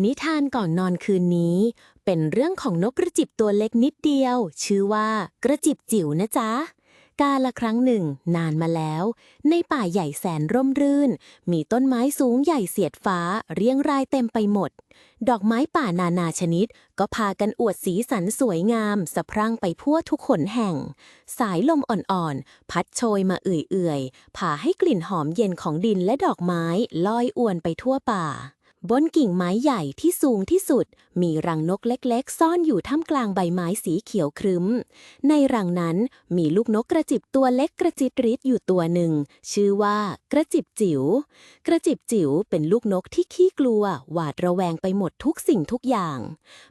นิทานก่อนนอนคืนนี้ เป็นเรื่องของนกกระจิบตัวเล็กนิดเดียว ชื่อว่ากระจิบจิ๋วนะจ๊ะ กาละครั้งหนึ่ง นานมาแล้ว ในป่าใหญ่แสนร่มรื่น มีต้นไม้สูงใหญ่เสียดฟ้า เรียงรายเต็มไปหมด ดอกไม้ป่านานาชนิด ก็พากันอวดสีสันสวยงาม สะพรั่งไปทั่วทุกขนแห่ง สายลมอ่อนๆ พัดโชยมาเอื่อยๆพาให้กลิ่นหอมเย็นของดินและดอกไม้ลอยอวนไปทั่วป่า บนกิ่งไม้ใหญ่ที่สูงที่สุด มีรังนกเล็กๆ ซ่อนอยู่ท่ามกลางใบไม้สีเขียวครึ้ม ในรังนั้นมีลูกนกกระจิบตัวเล็กกระจิตริดอยู่ตัวหนึ่ง ชื่อว่ากระจิบจิ๋ว กระจิบจิ๋วเป็นลูกนกที่ขี้กลัว หวาดระแวงไปหมดทุกสิ่งทุกอย่าง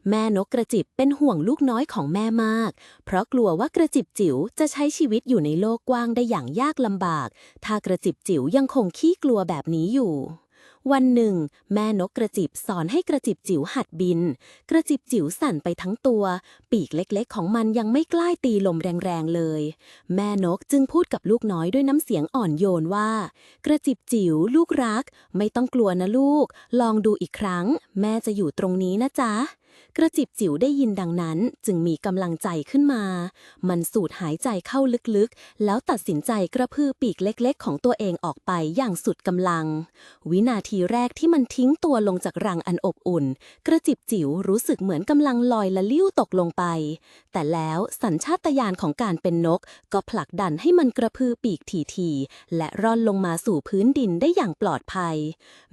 แม่นกกระจิบเป็นห่วงลูกน้อยของแม่มาก เพราะกลัวว่ากระจิบจิ๋วจะใช้ชีวิตอยู่ในโลกกว้างได้อย่างยากลำบาก ถ้ากระจิบจิ๋วยังคงขี้กลัวแบบนี้อยู่ วันหนึ่ง แม่นกกระจิบสอนให้กระจิบจิ๋วหัดบิน กระจิบจิ๋วสั่นไปทั้งตัว ปีกเล็กๆ ของมันยังไม่กล้าตีลมแรงๆเลย แม่นกจึงพูดกับลูกน้อยด้วยน้ำเสียงอ่อนโยนว่า กระจิบจิ๋วลูกรัก ไม่ต้องกลัวนะลูก ลองดูอีกครั้ง แม่จะอยู่ตรงนี้นะจ๊ะ กระจิบจิ๋วได้ยินดังนั้นจึงมีกำลังใจขึ้นมา มันสูดหายใจเข้าลึกๆ แล้วตัดสินใจกระพือปีกเล็กๆ ของตัวเองออกไปอย่างสุดกำลัง วินาทีแรกที่มันทิ้งตัวลงจากรังอันอบอุ่น กระจิบจิ๋วรู้สึกเหมือนกำลังลอยละลิ้วตกลงไป แต่แล้วสัญชาตญาณของการเป็นนก ก็ผลักดันให้มันกระพือปีกทีๆและร่อนลงมาสู่พื้นดินได้อย่างปลอดภัย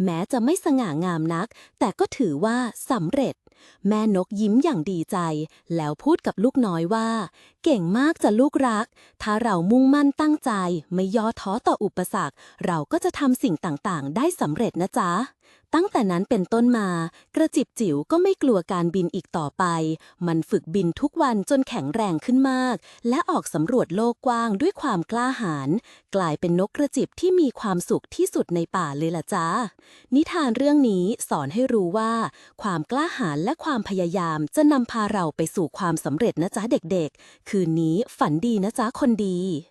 แม้จะไม่สง่างามนัก แต่ก็ถือว่าสำเร็จ แม่นกยิ้มอย่างดีใจ แล้วพูดกับลูกน้อยว่า เก่งมากจะลูกรัก ถ้าเรามุ่งมั่นตั้งใจ ไม่ย่อท้อต่ออุปสรรค เราก็จะทำสิ่งต่างๆ ได้สำเร็จนะจ๊ะ ตั้งแต่นั้นเป็นต้นมา กระจิบจิ๋วก็ไม่กลัวการบินอีกต่อไป มันฝึกบินทุกวันจนแข็งแรงขึ้นมาก และออกสำรวจโลกกว้างด้วยความกล้าหาญกลายเป็นนกกระจิบที่มีความสุขที่สุดในป่าเลยล่ะจ๊ะนิทานเรื่องนี้สอนให้รู้ว่า ความกล้าหาญและความพยายามจะนำพาเราไปสู่ความสำเร็จนะจ๊ะเด็กๆ คืนนี้ฝันดีนะจ๊ะคนดี